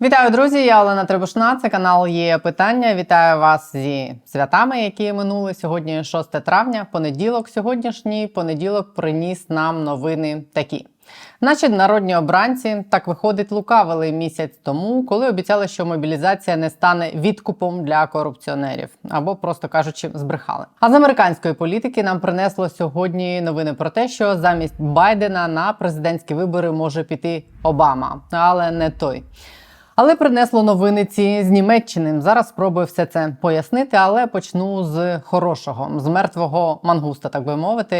Вітаю, друзі! Я Олена Требушна. Це канал є питання. Вітаю вас зі святами, які минули сьогодні 6 травня. Понеділок. Сьогоднішній понеділок приніс нам новини такі. Наші народні обранці так виходить лукавили місяць тому, коли обіцяли, що мобілізація не стане відкупом для корупціонерів, або просто кажучи, збрехали. А з американської політики нам принесло сьогодні новини про те, що замість Байдена на президентські вибори може піти Обама, але не той. Але принесло новини ці з Німеччини. Зараз спробую все це пояснити, але почну з хорошого, з мертвого мангуста, так би мовити.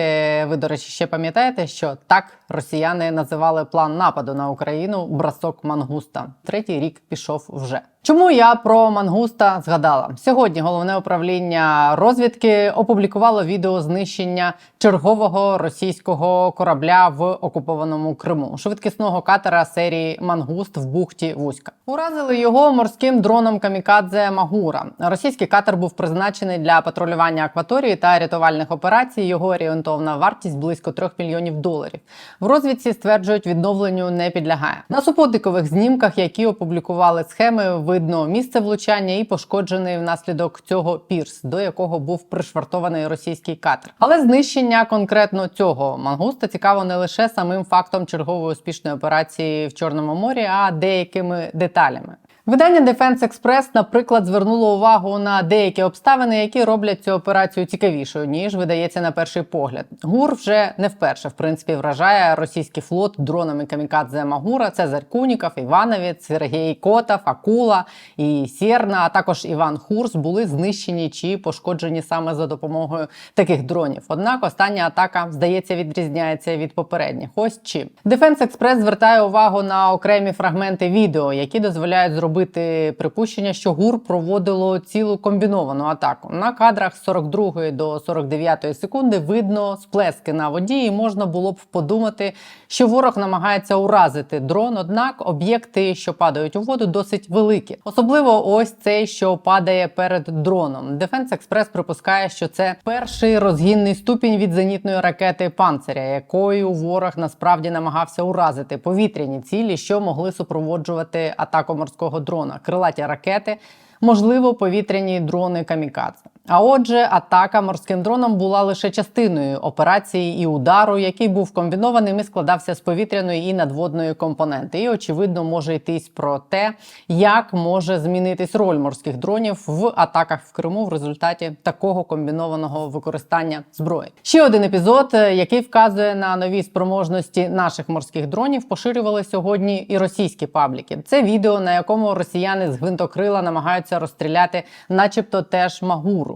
Ви, до речі, ще пам'ятаєте, що так росіяни називали план нападу на Україну брасок мангуста. Третій рік пішов вже. Чому я про мангуста згадала сьогодні? Головне управління розвідки опублікувало відео знищення чергового російського корабля в окупованому Криму, швидкісного катера серії Мангуст в бухті Вузька. Уразили його морським дроном Камікадзе Магура. Російський катер був призначений для патрулювання акваторії та рятувальних операцій. Його орієнтовна вартість близько 3 мільйонів доларів. В розвідці стверджують, відновленню не підлягає. На супутникових знімках, які опублікували схеми, видно місце влучання і пошкоджений внаслідок цього пірс, до якого був пришвартований російський катер. Але знищення конкретно цього мангуста цікаво не лише самим фактом чергової успішної операції в Чорному морі, а деякими деталями. Видання Defense Express, наприклад, звернуло увагу на деякі обставини, які роблять цю операцію цікавішою ніж видається на перший погляд. ГУР вже не вперше в принципі вражає російський флот дронами камікадзе Магура. Цезарь Куніков, Івановець, Сергій Котов, Акула і Сєрна, а також Іван Хурс були знищені чи пошкоджені саме за допомогою таких дронів. Однак остання атака здається відрізняється від попередніх. Ось чим Defense Express звертає увагу на окремі фрагменти відео, які дозволяють зробити припущення, що ГУР проводило цілу комбіновану атаку. На кадрах з 42 до 49 секунди видно сплески на воді, і можна було б подумати, що ворог намагається уразити дрон. Однак об'єкти, що падають у воду, досить великі. Особливо ось цей, що падає перед дроном. Defense Express припускає, що це перший розгінний ступінь від зенітної ракети панциря, якою ворог насправді намагався уразити повітряні цілі, що могли супроводжувати атаку морського дрона, крилаті ракети, можливо, повітряні дрони камікадзе. А отже, атака морським дроном була лише частиною операції і удару, який був комбінованим і складався з повітряної і надводної компоненти. І очевидно може йтись про те, як може змінитись роль морських дронів в атаках в Криму в результаті такого комбінованого використання зброї. Ще один епізод, е, який вказує на нові спроможності наших морських дронів, поширювали сьогодні і російські пабліки. Це відео, на якому росіяни з гвинтокрила намагаються розстріляти, начебто, теж магуру.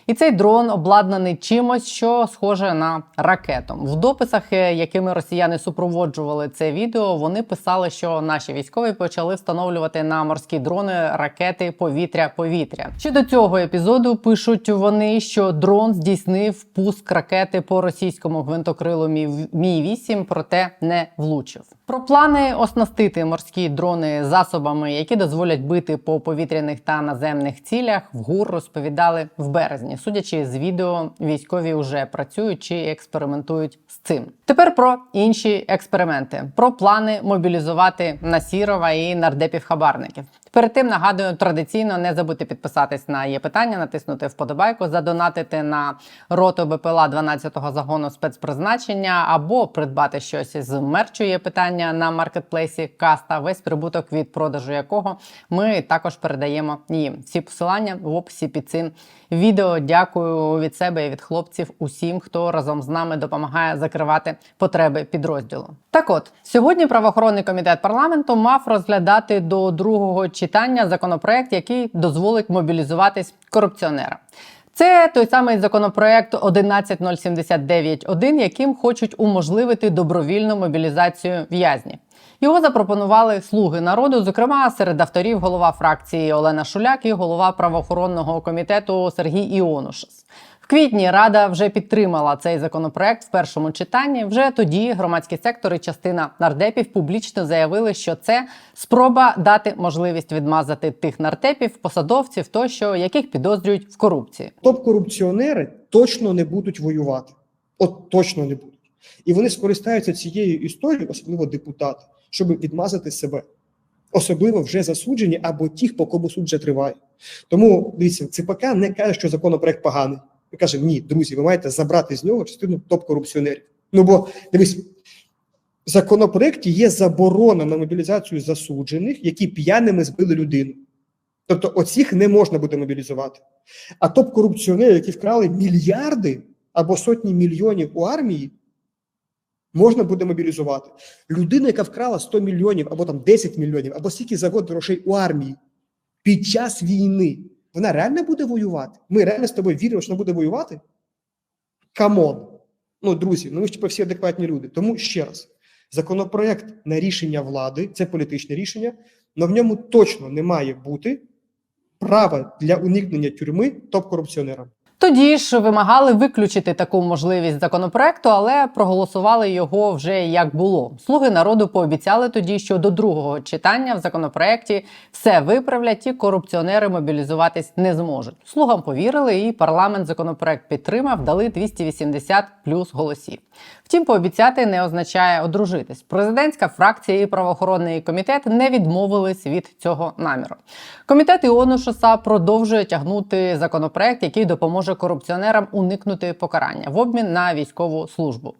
І цей дрон обладнаний чимось, що схоже на ракету. В дописах, е, якими росіяни супроводжували це відео, вони писали, що наші військові почали встановлювати на морські дрони ракети повітря-повітря. Щодо цього епізоду пишуть вони, що дрон здійснив пуск ракети по російському гвинтокрилу Мі 8 проте не влучив. Про плани оснастити морські дрони засобами, які дозволять бити по повітряних та наземних цілях, в ГУР розповідали в березні. Судячи з відео, військові вже працюють чи експериментують з цим. Тепер про інші експерименти: про плани мобілізувати Насірова і нардепів хабарників. Перед тим нагадую, традиційно не забудьте підписатись на є питання, натиснути вподобайку, задонатити на роту БПЛА 12-го загону спецпризначення або придбати щось з мерчу є питання на маркетплейсі Каста, весь прибуток від продажу якого ми також передаємо їм. Всі посилання в описі під цим відео. Дякую від себе і від хлопців усім, хто разом з нами допомагає закривати потреби підрозділу. Так, от сьогодні правоохоронний комітет парламенту мав розглядати до другого читання законопроект, який дозволить мобілізуватись корупціонера. Це той самий законопроект 11.079.1, яким хочуть уможливити добровільну мобілізацію в'язнів. Його запропонували слуги народу, зокрема серед авторів голова фракції Олена Шуляк і голова правоохоронного комітету Сергій Іонушас. Квітні рада вже підтримала цей законопроект в першому читанні. Вже тоді громадський сектор і частина нардепів публічно заявили, що це спроба дати можливість відмазати тих нардепів, посадовців, тощо яких підозрюють в корупції. Топ-корупціонери точно не будуть воювати. От точно не будуть. І вони скористаються цією історією, особливо депутати, щоб відмазати себе. особливо вже засуджені або ті, по кому суд вже триває. Тому дивіться, ЦПК не каже, що законопроект поганий. Ми кажемо, ні, друзі, ви маєте забрати з нього частину топ-корупціонерів. Ну бо дивись, в законопроекті є заборона на мобілізацію засуджених, які п'яними збили людину. Тобто, оцих не можна буде мобілізувати. А топ-корупціонери, які вкрали мільярди або сотні мільйонів у армії, можна буде мобілізувати. Людина, яка вкрала 100 мільйонів або там 10 мільйонів, або скільки завгодно грошей у армії під час війни, вона реально буде воювати? Ми реально з тобою віримо, що вона буде воювати? Камон. Ну, друзі, ну ми ж типу, всі адекватні люди. Тому ще раз: законопроект на рішення влади це політичне рішення, але в ньому точно не має бути права для уникнення тюрми топ-корупціонерам. Тоді ж вимагали виключити таку можливість законопроекту, але проголосували його вже як було. Слуги народу пообіцяли тоді, що до другого читання в законопроекті все виправлять, і корупціонери мобілізуватись не зможуть. Слугам повірили, і парламент законопроект підтримав, дали 280 плюс голосів. Втім, пообіцяти не означає одружитись. Президентська фракція і правоохоронний комітет не відмовились від цього наміру. Комітет ІОНу ШОСА продовжує тягнути законопроект, який допоможе корупціонерам уникнути покарання в обмін на військову службу.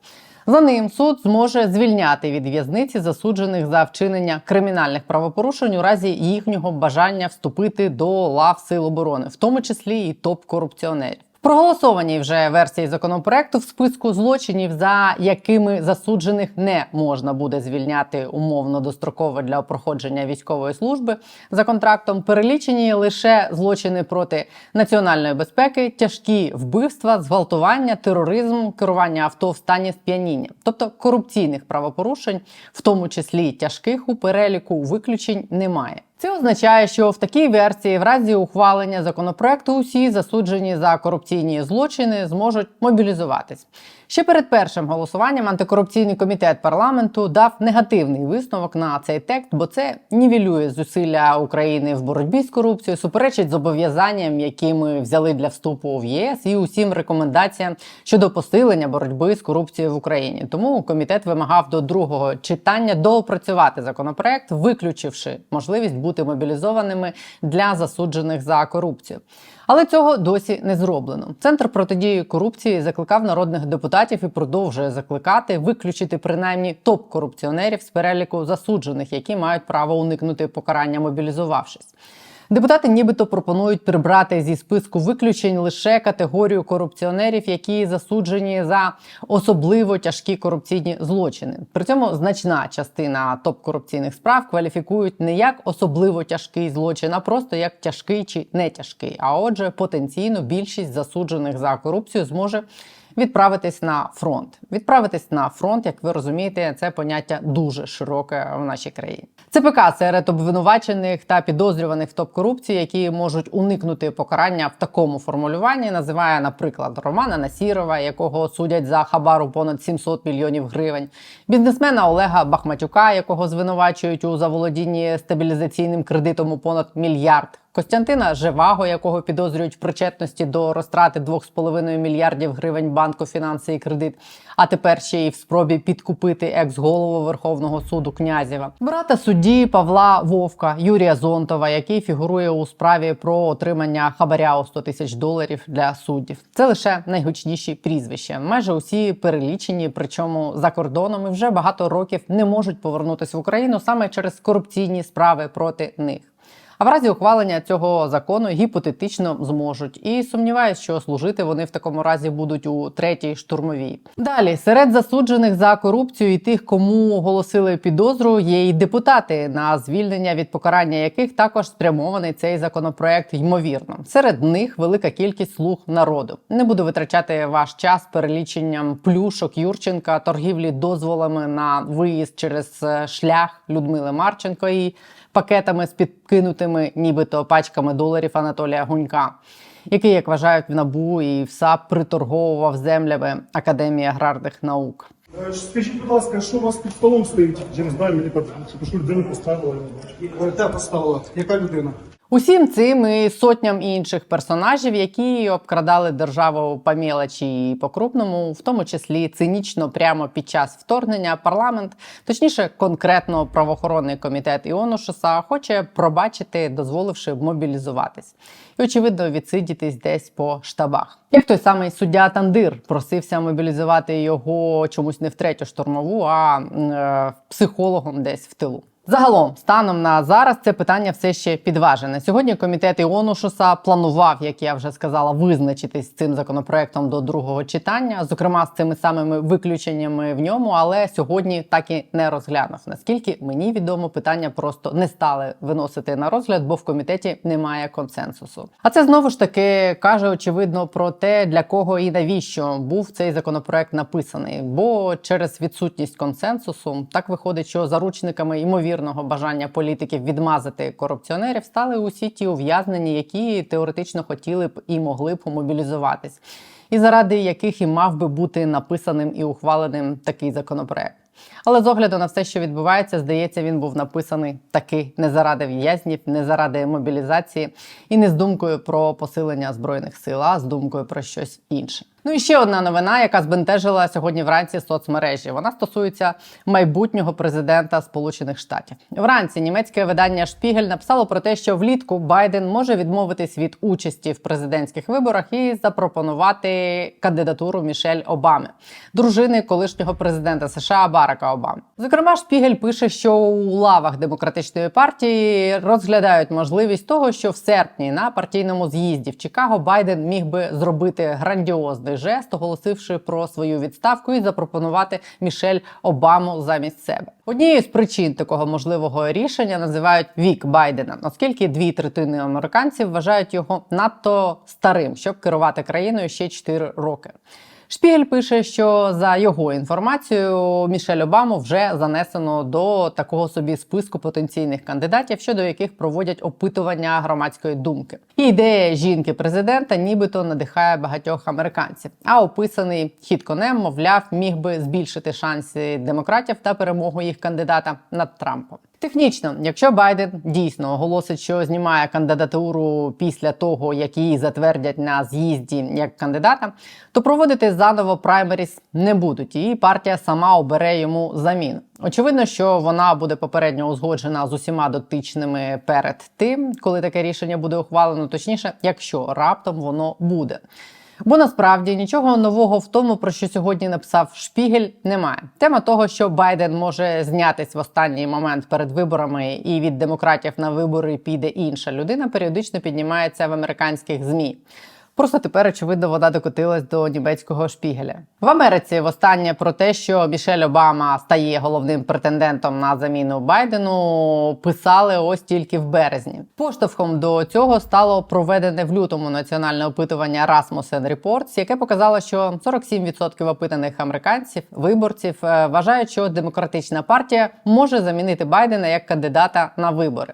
За ним суд зможе звільняти від в'язниці засуджених за вчинення кримінальних правопорушень у разі їхнього бажання вступити до лав сил оборони, в тому числі і топ-корупціонерів. Проголосованій вже версії законопроекту в списку злочинів, за якими засуджених не можна буде звільняти умовно достроково для проходження військової служби за контрактом, перелічені лише злочини проти національної безпеки, тяжкі вбивства, зґвалтування, тероризм, керування авто в стані сп'яніння, тобто корупційних правопорушень, в тому числі тяжких у переліку виключень немає. Це означає, що в такій версії, в разі ухвалення законопроекту, усі засуджені за корупційні злочини зможуть мобілізуватись. Ще перед першим голосуванням антикорупційний комітет парламенту дав негативний висновок на цей текст, бо це нівелює зусилля України в боротьбі з корупцією, суперечить зобов'язанням, які ми взяли для вступу в ЄС, і усім рекомендаціям щодо посилення боротьби з корупцією в Україні. Тому комітет вимагав до другого читання доопрацювати законопроект, виключивши можливість бути мобілізованими для засуджених за корупцію. Але цього досі не зроблено. Центр протидії корупції закликав народних депутатів і продовжує закликати виключити принаймні топ-корупціонерів з переліку засуджених, які мають право уникнути покарання, мобілізувавшись. Депутати нібито пропонують прибрати зі списку виключень лише категорію корупціонерів, які засуджені за особливо тяжкі корупційні злочини. При цьому значна частина топ-корупційних справ кваліфікують не як особливо тяжкий злочин, а просто як тяжкий чи не тяжкий. А отже, потенційно більшість засуджених за корупцію зможе відправитись на фронт. Відправитись на фронт, як ви розумієте, це поняття дуже широке в нашій країні. ЦПК серед обвинувачених та підозрюваних в топ-корупції, які можуть уникнути покарання в такому формулюванні, називає, наприклад, Романа Насірова, якого судять за хабару понад 700 мільйонів гривень, бізнесмена Олега Бахматюка, якого звинувачують у заволодінні стабілізаційним кредитом у понад мільярд. Костянтина Живаго, якого підозрюють в причетності до розтрати 2,5 мільярдів гривень банку фінанси і кредит, а тепер ще й в спробі підкупити екс-голову Верховного суду Князєва, брата судді Павла Вовка, Юрія Зонтова, який фігурує у справі про отримання хабаря у 100 тисяч доларів для суддів. Це лише найгучніші прізвища. Майже усі перелічені, причому за кордоном і вже багато років не можуть повернутися в Україну саме через корупційні справи проти них. А в разі ухвалення цього закону гіпотетично зможуть. І сумніваюсь, що служити вони в такому разі будуть у третій штурмовій. Далі серед засуджених за корупцію і тих, кому оголосили підозру, є й депутати, на звільнення від покарання яких також спрямований цей законопроект. Ймовірно, серед них велика кількість слуг народу. Не буду витрачати ваш час переліченням плюшок Юрченка, торгівлі дозволами на виїзд через е, шлях Людмили Марченко і пакетами з підкинутими нібито пачками доларів Анатолія Гунька, який, як вважають в НАБУ і в САП, приторговував землями Академії аграрних наук. Е, Скажіть, будь ласка, що у вас під столом стоїть? Я не знаю, мені так, що людину поставила. Те поставила. Яка людина? Усім цим і сотням інших персонажів, які обкрадали державу по мелочі і по крупному, в тому числі цинічно прямо під час вторгнення, парламент, точніше, конкретно правоохоронний комітет Іону ШСА, хоче пробачити, дозволивши мобілізуватись і, очевидно, відсидітись десь по штабах. Як той самий суддя Тандир просився мобілізувати його чомусь не в третю штурмову, а е, психологом десь в тилу. Загалом, станом на зараз, це питання все ще підважене. Сьогодні комітет Іону ШОСА планував, як я вже сказала, визначитись з цим законопроектом до другого читання, зокрема з цими самими виключеннями в ньому, але сьогодні так і не розглянув. Наскільки мені відомо, питання просто не стали виносити на розгляд, бо в комітеті немає консенсусу. А це знову ж таки каже очевидно про те, для кого і навіщо був цей законопроект написаний. Бо через відсутність консенсусу так виходить, що заручниками ймовірного бажання політиків відмазати корупціонерів стали усі ті ув'язнені, які теоретично хотіли б і могли б мобілізуватись, і заради яких і мав би бути написаним і ухваленим такий законопроект. Але з огляду на все, що відбувається, здається, він був написаний таки не заради в'язнів, не заради мобілізації і не з думкою про посилення збройних сил, а з думкою про щось інше. Ну і ще одна новина, яка збентежила сьогодні вранці соцмережі. Вона стосується майбутнього президента Сполучених Штатів. Вранці німецьке видання Шпігель написало про те, що влітку Байден може відмовитись від участі в президентських виборах і запропонувати кандидатуру Мішель Обами, дружини колишнього президента США Барака Обами. Зокрема, Шпігель пише, що у лавах демократичної партії розглядають можливість того, що в серпні на партійному з'їзді в Чикаго Байден міг би зробити грандіозний жест, оголосивши про свою відставку і запропонувати Мішель Обаму замість себе. Однією з причин такого можливого рішення називають вік Байдена, оскільки дві третини американців вважають його надто старим, щоб керувати країною ще 4 роки. Шпігель пише, що за його інформацією Мішель Обаму вже занесено до такого собі списку потенційних кандидатів, щодо яких проводять опитування громадської думки. Ідея жінки президента нібито надихає багатьох американців. А описаний хід конем, мовляв, міг би збільшити шанси демократів та перемогу їх кандидата над Трампом. Технічно, якщо Байден дійсно оголосить, що знімає кандидатуру після того, як її затвердять на з'їзді як кандидата, то проводити заново праймеріс не будуть, і партія сама обере йому заміну. Очевидно, що вона буде попередньо узгоджена з усіма дотичними перед тим, коли таке рішення буде ухвалено, точніше, якщо раптом воно буде. Бо насправді нічого нового в тому, про що сьогодні написав Шпігель, немає. Тема того, що Байден може знятись в останній момент перед виборами, і від демократів на вибори піде інша людина, періодично піднімається в американських змі. Просто тепер, очевидно, вона докотилась до німецького шпігеля. В Америці востаннє про те, що Мішель Обама стає головним претендентом на заміну Байдену, писали ось тільки в березні. Поштовхом до цього стало проведене в лютому національне опитування Rasmussen Reports, яке показало, що 47% опитаних американців, виборців, е, вважають, що демократична партія може замінити Байдена як кандидата на вибори.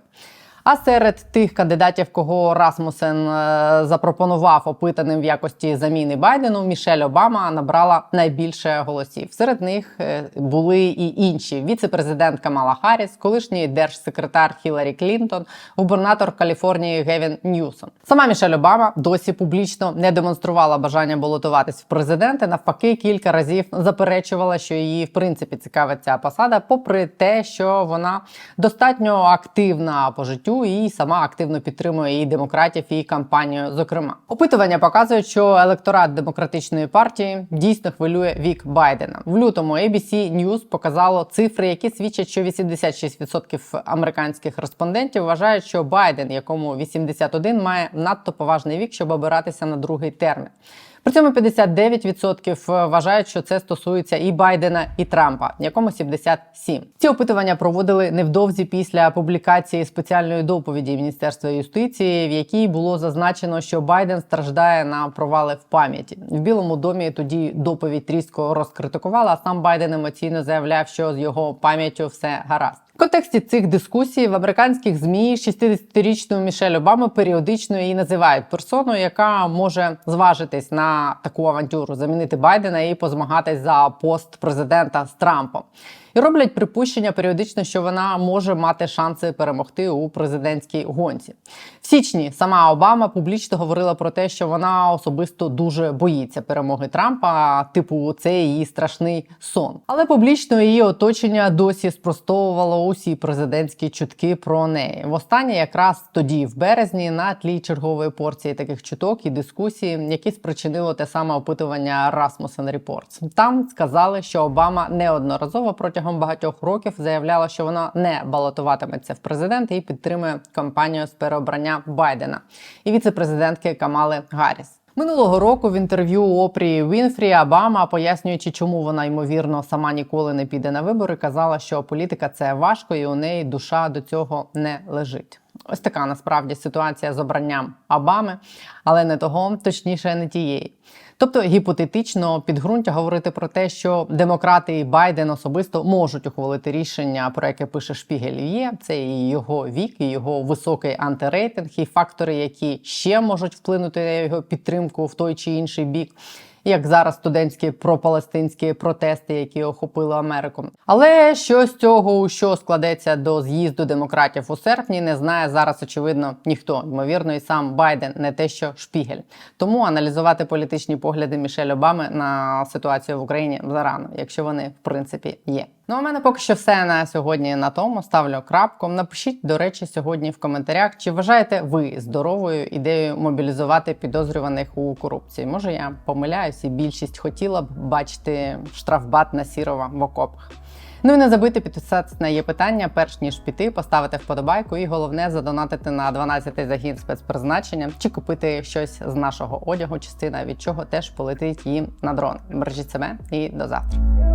А серед тих кандидатів, кого Расмусен е, запропонував опитаним в якості заміни Байдену, Мішель Обама набрала найбільше голосів. Серед них е, були і інші: віце-президент Камала Харріс, колишній держсекретар Хіларі Клінтон, губернатор Каліфорнії Гевін Ньюсом. Сама Мішель Обама досі публічно не демонструвала бажання балотуватись в президенти. Навпаки, кілька разів заперечувала, що її в принципі цікавить ця посада, попри те, що вона достатньо активна по життю і сама активно підтримує і демократів, і кампанію. Зокрема, опитування показують, що електорат демократичної партії дійсно хвилює вік Байдена. В лютому ABC News показало цифри, які свідчать, що 86% американських респондентів вважають, що Байден, якому 81, має надто поважний вік, щоб обиратися на другий термін. При цьому 59% вважають, що це стосується і Байдена, і Трампа, якому 77. Ці опитування проводили невдовзі після публікації спеціальної доповіді Міністерства юстиції, в якій було зазначено, що Байден страждає на провали в пам'яті. В Білому домі тоді доповідь різко розкритикувала. А сам Байден емоційно заявляв, що з його пам'яттю все гаразд. В контексті цих дискусій в американських змі 60-річну Мішель Обаму періодично її називають персоною, яка може зважитись на таку авантюру, замінити Байдена і позмагатись за пост президента з Трампом. І роблять припущення періодично, що вона може мати шанси перемогти у президентській гонці. В січні сама Обама публічно говорила про те, що вона особисто дуже боїться перемоги Трампа, типу, це її страшний сон. Але публічно її оточення досі спростовувало усі президентські чутки про неї. Востаннє якраз тоді, в березні, на тлі чергової порції таких чуток і дискусій, які спричинило те саме опитування Rasmussen Reports. Там сказали, що Обама неодноразово протягом багатьох років заявляла, що вона не балотуватиметься в президенти і підтримує кампанію з переобрання Байдена і віце-президентки Камали Гарріс. Минулого року в інтерв'ю Опрі Вінфрі Обама, пояснюючи, чому вона ймовірно сама ніколи не піде на вибори, казала, що політика це важко, і у неї душа до цього не лежить. Ось така насправді ситуація з обранням Обами, але не того, точніше, не тієї. Тобто гіпотетично підґрунтя говорити про те, що демократи і Байден особисто можуть ухвалити рішення, про яке пише Шпігель є. Це і його вік, і його високий антирейтинг, і фактори, які ще можуть вплинути на його підтримку в той чи інший бік. Як зараз студентські пропалестинські протести, які охопили Америку, але що з цього, у що складеться до з'їзду демократів у серпні, не знає зараз. Очевидно, ніхто ймовірно, і сам Байден, не те, що Шпігель. Тому аналізувати політичні погляди Мішель Обами на ситуацію в Україні зарано, якщо вони в принципі є. Ну, а мене поки що все на сьогодні на тому. Ставлю крапку. Напишіть, до речі, сьогодні в коментарях, чи вважаєте ви здоровою ідеєю мобілізувати підозрюваних у корупції? Може, я помиляюсь, і більшість хотіла б бачити штрафбат на сірова в окопах. Ну і не забудьте підписатися на є питання, перш ніж піти, поставити вподобайку, і головне задонатити на 12-й загін спецпризначення чи купити щось з нашого одягу, частина від чого теж полетить їм на дрон. Бережіть себе і до завтра.